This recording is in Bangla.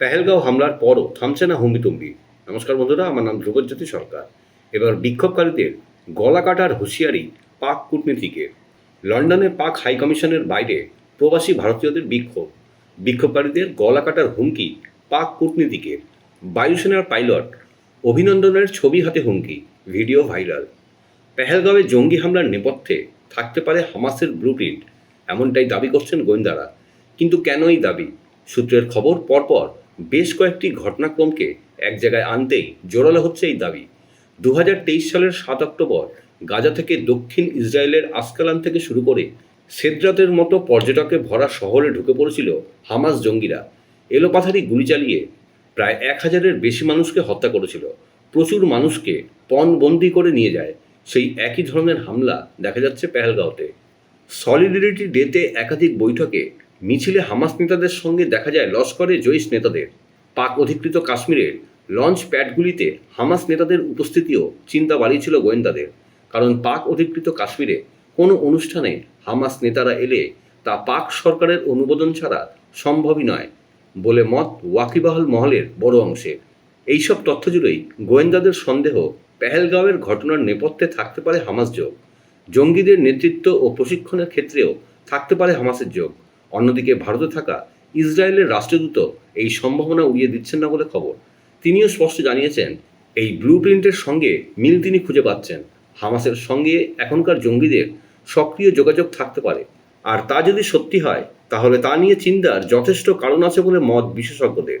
পেহেলগাঁও হামলার পরও থামছে না হুম্বিতুম্বি নমস্কার বন্ধুরা, আমার নাম ধ্রুবজ্যোতি সরকার। এবার বিক্ষোভকারীদের গলা কাটার হুঁশিয়ারি পাক কূটনীতিকে। লন্ডনে পাক হাই কমিশনের বাইরে প্রবাসী ভারতীয়দের বিক্ষোভ। বিক্ষোভকারীদের গলা কাটার হুমকি পাক কূটনীতিকে। বায়ুসেনার পাইলট অভিনন্দনের ছবি হাতে হুমকি, ভিডিও ভাইরাল। পেহেলগাঁওয়ে জঙ্গি হামলার নেপথ্যে থাকতে পারে হামাসের ব্লুপ্রিন্ট। এমনটাই দাবি করছেন গোয়েন্দারা। কিন্তু কেন এই দাবি? সূত্রের খবর পরপর বেশ কয়েকটি ঘটনাক্রমকে এক জায়গায় আনতেই জোরালো হচ্ছে এই দাবি। দু হাজার তেইশ সালের সাত অক্টোবর গাজা থেকে দক্ষিণ ইসরায়েলের আসকালান থেকে শুরু করে সেদ্রাতের মতো পর্যটকে ভরা শহরে ঢুকে পড়েছিল হামাস জঙ্গিরা। এলোপাথারি গুলি চালিয়ে প্রায় এক হাজারের বেশি মানুষকে হত্যা করেছিল। প্রচুর মানুষকে পণবন্দি করে নিয়ে যায়। সেই একই ধরনের হামলা দেখা যাচ্ছে পেহেলগাঁওতে। সলিডারিটি ডেতে একাধিক বৈঠকে মিছিলে হামাস নেতাদের সঙ্গে দেখা যায় লস্করে জৈশ নেতাদের। পাক অধিকৃত কাশ্মীরের লঞ্চ প্যাডগুলিতে হামাস নেতাদের উপস্থিতিও চিন্তা বাড়িয়েছিল গোয়েন্দাদের। কারণ পাক অধিকৃত কাশ্মীরে কোনো অনুষ্ঠানে হামাস নেতারা এলে তা পাক সরকারের অনুমোদন ছাড়া সম্ভবই নয় বলে মত ওয়াকিবাহল মহলের বড় অংশে। এইসব তথ্য জুড়েই গোয়েন্দাদের সন্দেহ পেহেলগাঁওয়ের ঘটনার নেপথ্যে থাকতে পারে হামাস যোগ। জঙ্গিদের নেতৃত্ব ও প্রশিক্ষণের ক্ষেত্রেও থাকতে পারে হামাসের যোগ। অন্যদিকে ভারতে থাকা ইসরায়েলের রাষ্ট্রদূত এই সম্ভাবনা উড়িয়ে দিচ্ছেন না বলে খবর। তিনিও স্পষ্ট জানিয়েছেন, এই ব্লু প্রিন্টের সঙ্গে মিল তিনি খুঁজে পাচ্ছেন। হামাসের সঙ্গে এখনকার জঙ্গিদের সক্রিয় যোগাযোগ থাকতে পারে। আর তা যদি সত্যি হয়, তাহলে তা নিয়ে চিন্তার যথেষ্ট কারণ আছে বলে মত বিশেষজ্ঞদের।